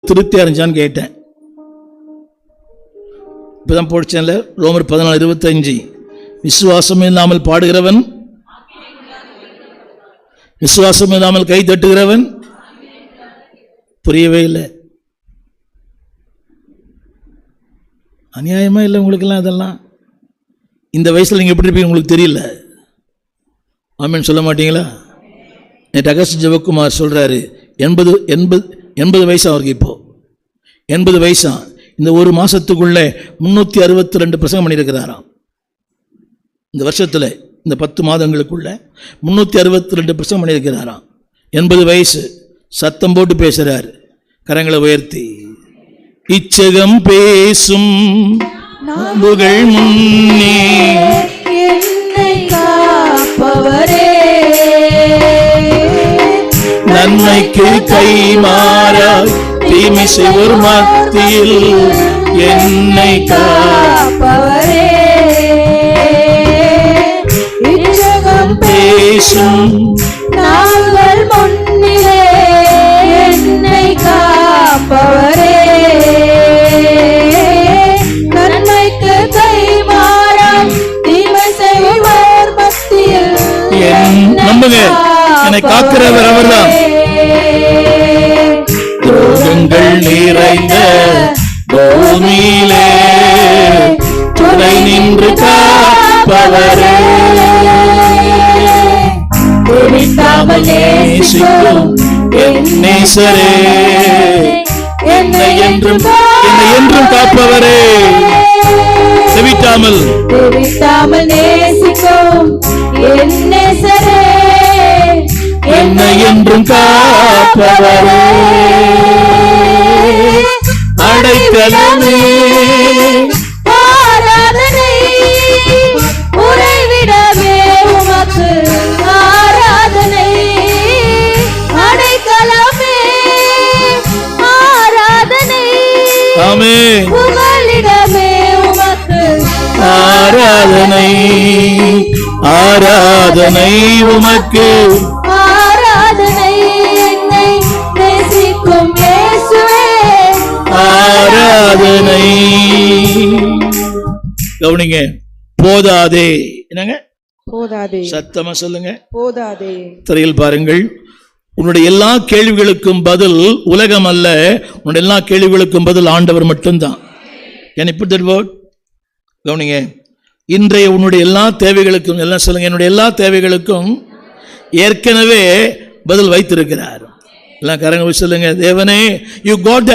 திருப்தி இருந்துச்சான்னு கேட்டேன். இப்பதான் போடிச்சேன்ல ரோமர் பதினாலு இருபத்தஞ்சு. விசுவாசம் இல்லாமல் பாடுகிறவன் விசுவாசம் இல்லாமல் கை தட்டுகிறவன் புரியவே இல்லை. அநியாயமா இல்லை உங்களுக்கெல்லாம் இதெல்லாம்? இந்த வயசில் நீங்கள் எப்படி இருப்பீங்க உங்களுக்கு தெரியல. ஆமீன் சொல்ல மாட்டீங்களா? நேற்று அகஸ்ட் ஜெவக்குமார் சொல்கிறாரு எண்பது எண்பது எண்பது வயசு அவருக்கு இப்போ. எண்பது வயசா. இந்த ஒரு மாதத்துக்குள்ளே முந்நூற்றி அறுபத்தி ரெண்டு பிரசங்கம் பண்ணியிருக்கிறாராம். இந்த வருஷத்தில் இந்த பத்து மாதங்களுக்குள்ள முந்நூற்றி அறுபத்தி ரெண்டு பிரசங்கம் பண்ணியிருக்கிறாராம். எண்பது வயசு. சத்தம் போட்டு பேசுகிறார் கரங்களை உயர்த்தி. இச்சகம் பேசும் நாவுகள் முன்னே நன்மைக்கு கை மாறாய் தீமை செய்வோர் மத்தியில் என்னை காப்பவரே. பேசும் நாங்கள் முன்னிலே என்னை காப்பவரே. நன்மைக்கு கை மாறாம் தீமை செய்வோர் மத்தியில் என் நம்புங்க என்னை காக்கிறவர் அவர்தான். துரோகங்கள் நிறைந்த பூமியிலே துணை நின்று காப்பவரே. என்னை என்றும் என்னை என்றும் காப்பவரே. செவிட்டாமல் நேசிக்கும் என்றும் காப்பவரே. அடைக்கலமே. ஆராதனை. ஆராதனை உமக்கு. ஆராதனை கவனிங்க. போதாதே. என்னங்க? போதாதே. சத்தமா சொல்லுங்க. போதாதே. திரையில் பாருங்கள். உன்னுடைய எல்லா கேள்விகளுக்கும் பதில் உலகம் அல்ல உன்னுடைய எல்லா கேள்விகளுக்கும் பதில் ஆண்டவர் மட்டும்தான். Put that word? கவனிங்க. இன்றைய உன்னுடைய எல்லா தேவைகளுக்கும் எல்லாம் சொல்லுங்க. என்னுடைய எல்லா தேவைகளுக்கும் ஏற்கனவே பதில் வைத்திருக்கிறார். எல்லாம் கரங்க சொல்லுங்க. தேவனே யூ காட்